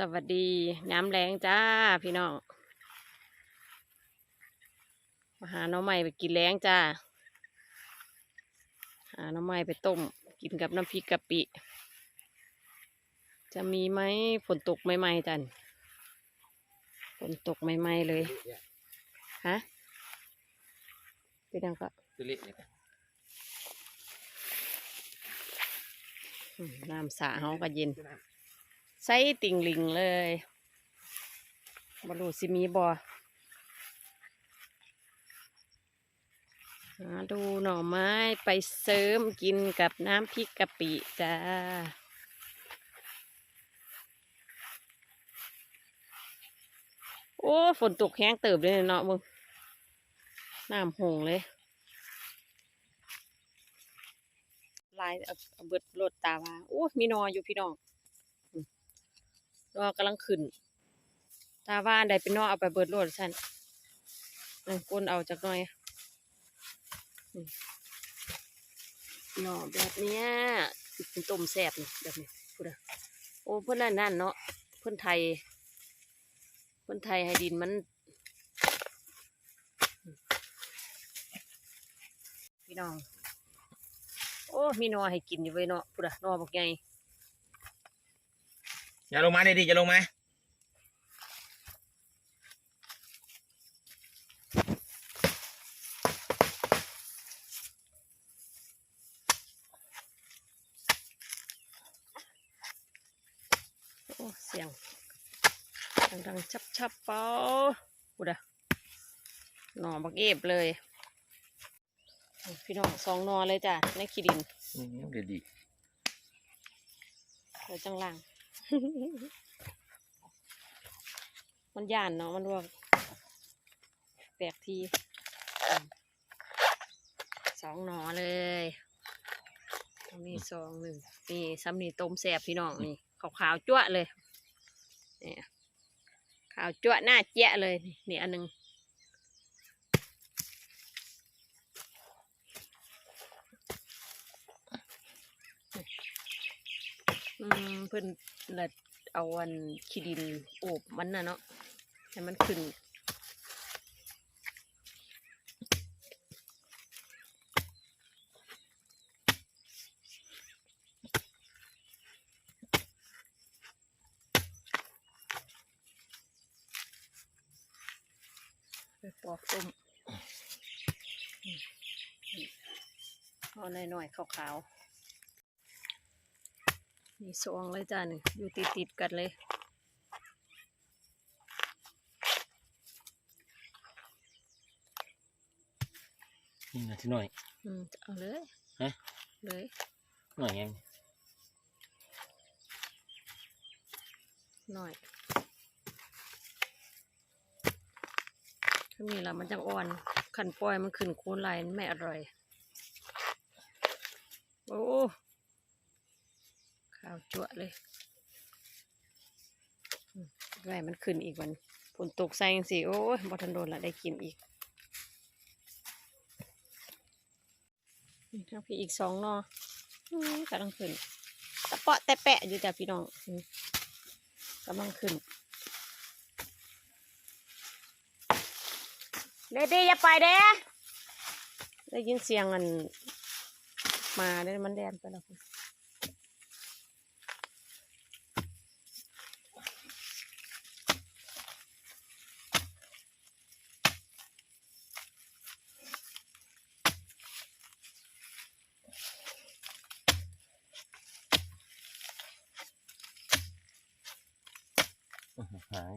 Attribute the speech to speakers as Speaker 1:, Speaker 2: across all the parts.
Speaker 1: สวัสดีน้ำแรงจ้าพี่น้องมาหาหน้องใหม่ไปกินแรงจ้าหาหน้องใหม่ไปต้มกินกับน้ำพริกกะปิ จะมีไหมฝนตกใหม่ๆจันฝนตกใหม่ๆเลยฮะพี่ดังก็
Speaker 2: ตุลิเนี่ย
Speaker 1: อืมน้ำสระเขาก็เย็น ใส่ติ่งลิงเลยบรูสิมีบอหาดูหน่อไม้ไปเสริมกินกับน้ำพริกกะปิจ้าโอ้ ฝนตกแห้งเติบเลยเนาะมึงน้ำหงเลย ลายเอาเอาเบิดรถตาว่าโอ้ มีนออยู่พี่น้อง นอกำลังขึ้น ตาว่าอันใดเป็นนอเอาไปเบิดโลดสั่นนั่ก้นเอาจากหน่อยนี่หนอแบบเนี้ยเป็นต้มแซ่บนี่แบบนี้พูดอะโอ้เพื่อนนั่นนั่นเนาะเพื่อนไทย เพื่อนไทยให้ดินมัน พี่น้อง โอ้มีนอให้กินอยู่เว้ยเนาะพูดอะนอบอกไง
Speaker 2: อย่าลงมาเลยดิอย่าลงมา
Speaker 1: โอ้เสียงดังๆชับชับๆเป้าพูดอะหน่อบักเอฟเลยโอ้พี่น้องสองหนอเลยจ้ะในขี้ดิน
Speaker 2: อืมเดี๋ยวดี
Speaker 1: เดี๋ยวจังล่าง มันย่านเนาะมันว่าแปลกทีสองหนอเลยมีสองหนึ่งนี่ซ้ำนี่ต้มแซ่บพี่น้องนี่ขาวๆจั่วเลยนี่ขาวจั่วหน้าเจ๊ะเลยนี่อันหนึ่งอืมเพิ่น ละเอาอันขี้ดินโอบมันนะเนาะให้มันขึ้นไปปอกต้มอืมเอาหน่อยๆขาวๆ มีซองเลยจ้าหนึ่งอยู่ติดๆกันเลย
Speaker 2: นี่นะที่หน่อย
Speaker 1: อืมเอาเลย
Speaker 2: ฮะ
Speaker 1: เลย
Speaker 2: หน่อยยัง
Speaker 1: หน่อยถ้ามีละมันจังอ่อนขันปล่อยมันขึ้นโคนลายมันไม่อร่อย โอ้ข้าวจั่วเลยอืมไว้มันขึ้นอีกวันฝนตกใส่ยังสิโอ้ยบอทันโดนละได้กินอีกนี่ทั้งพี่อีกสองนออืมกำลังขึ้นตะเปาะแต่แปะอยู่จ้ะพี่น้องกำลังขึ้นเดดี้อย่าไปเด้ได้ยินเสียงอันมาได้มันแดนไปแล้วคุณ
Speaker 2: หาย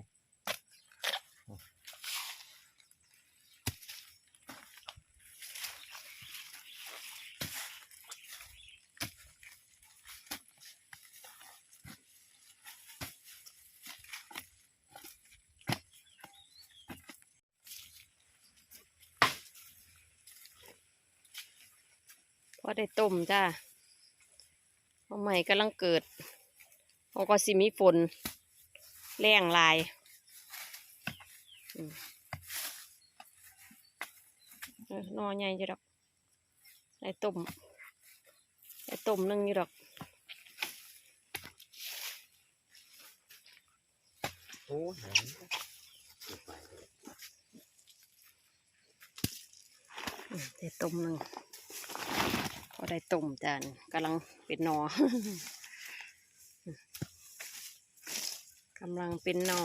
Speaker 1: พอได้ต้มจ้าเอาใหม่กำลังเกิดเขาก็สิมีฝน แรงลายอืมเอนอใหญ่จะดอกได้ต้มได้ต้มหนึ่งอยู่ดอก
Speaker 2: โอ้ย
Speaker 1: อืมได้ต้มหนึ่งพอได้ต้มจานกำลังเป็นนอ กำลังเป็นหนอ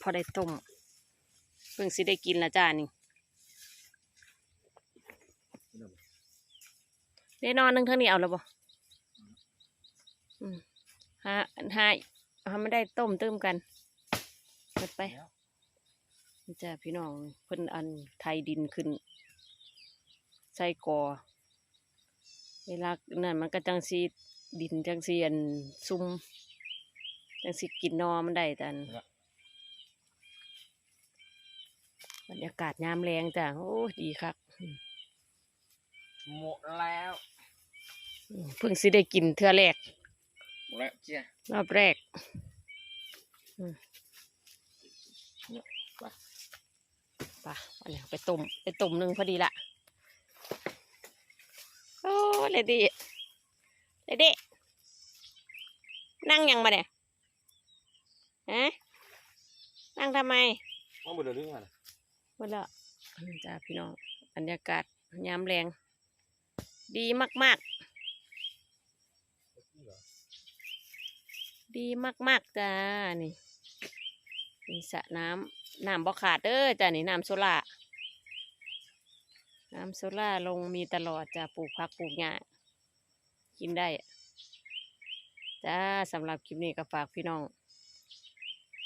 Speaker 1: พอได้ต้มเพิ่งสิได้กินละจานนี่ได้นอนนึงเท่านี้เอาแล้วบ่ฮะฮะฮะไม่ได้ต้มเติมกันเปิดไปนี่จ้าพี่น้องเพิ่นอันไทยดินขึ้นใส่กอเวลานั่นมันก็จังสีดินจังสีอันซุ่ม จังสีกินนอมันได้แต่อันบรรยากาศยามแรงจ้ะโอ้ดีครับ
Speaker 2: หมดแล้ว
Speaker 1: อืมเพิ่งสิได้กินเทื่อแรก
Speaker 2: หมดแล้วเจ้าร
Speaker 1: อบแรกอืม
Speaker 2: เนี่ยไป
Speaker 1: ไปอันนี้ไปต้มไปต้มหนึ่งพอดีละโอ้เลดี้เลดี้นั่งยังมาเนี่ย ฮะนั่งทำไม
Speaker 2: มองไปเดี๋ยวนี้มา
Speaker 1: หมดและนี่จ้าพี่น้องบรรยากาศยามแรง ดีมากๆ ดีมากๆจ้านี่มีสระน้ำน้ำบ่ขาดเด้อจ้านี่น้ำโซล่าน้ำโซล่าลงมีตลอดจ้าปลูกผักปลูกหญ้ากินได้จ้าสำหรับคลิปนี้ก็ฝากพี่น้อง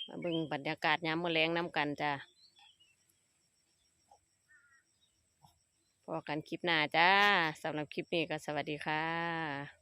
Speaker 1: มาเบิ่งบรรยากาศยามมื้อแรงน้ำกันจ้าพอกันคลิปหน้าจ้าสำหรับคลิปนี้ก็สวัสดีค่ะ